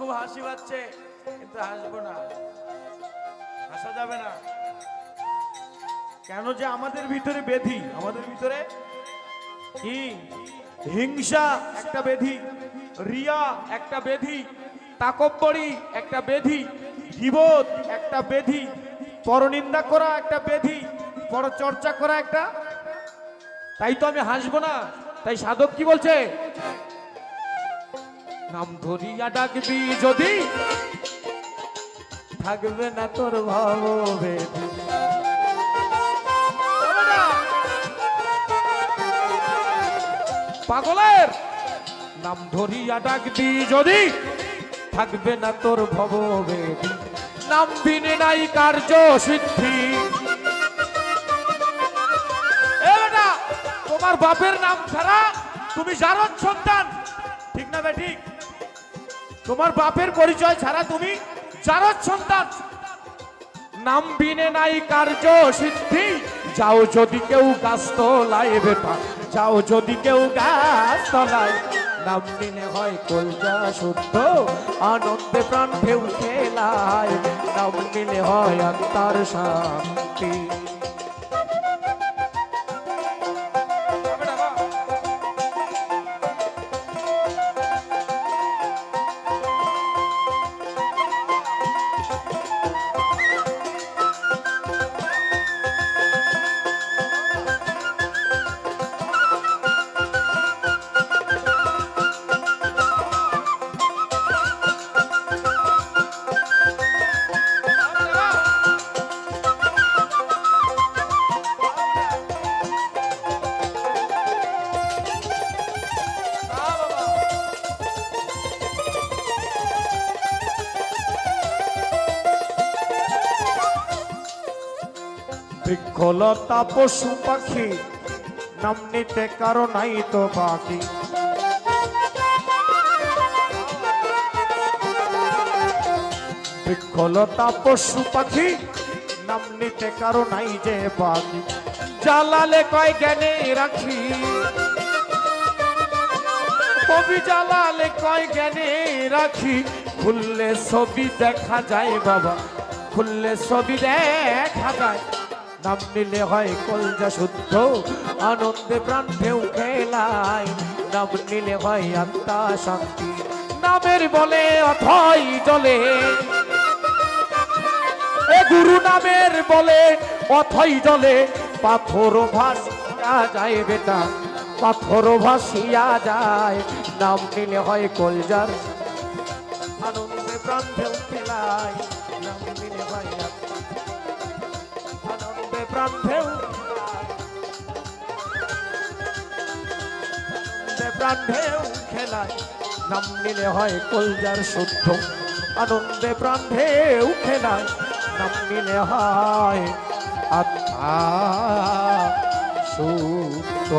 খুব হাসি পাচ্ছে, কিন্তু হাসবো না। হাসা যাবে না। কেন যে আমাদের ভিতরে বেধি? আমাদের ভিতরে কি? হিংসা একটা বেধি, রিয়া একটা বেধি, তাকব্বরি একটা বেধি জীবত একটা বেধি, পরনিন্দা করা একটা বেধি, পরচর্চা করা একটা। তাই তো আমি হাসবো না। তাই সাধক কি বলছে? নাম ধরিয়া ডাকবি যদি। থাকবে না তোর ভাব পাগলের নাম ধরিয়া ডাকবি যদি। থাকবে না তোর ভব নাম বিনে নাই কার্য সিদ্ধি। তোমার বাপের নাম ছাড়া তুমি জারদ সন্তান। ঠিক না বে, ঠিক? তোমার বাপের পরিচয় ছাড়া তুমি জারদ সন্তান। নাম বিনে নাই কার্য সিদ্ধি। যাও যদি কেউ গাছ তলায় বেটা যাও যদি কেউ গাছ তলায় নাম বিনে হয় কলজা শুদ্ধ, আনন্দে প্রাণ ঢেউ খেলায়। নাম বিনে হয় আত্মার শান্তি। বৃক্ষলতা পশু পাখি, নাম নিতে কারও নাই তো বাকি। বৃক্ষলতা পশু পাখি কারও নাই যে বাকি। জ্বালালে কয় জ্ঞানে রাখি, কবি জ্বালালে কয় জ্ঞানে রাখি। খুললে ছবি দেখা যায় বাবা, খুললে ছবি দেখা যায়। নাম নিলে হয় কলজা শুদ্ধ, আনন্দে প্রাণ ঢেউ খেলায়। নাম নিলে হয় আত্মা শান্তি, নামের বলে অথই জলে। এ গুরু নামের বলে অথই জলে, পাথর ভাসিয়া যায় বেটা, পাথর ভাসিয়া যায়। নাম নিলে হয় কলজার, আনন্দে প্রাণ ঢেউ খেলায়। নাম নিলে হয় প্রাণ ঢেউ প্রাণ ঢেউ খেলায়, নাম নিলে হয় কলজার শুদ্ধ। আনন্দে প্রাণ ঢেউ খেলায়, নাম নিলে হয় আত্মা শুদ্ধ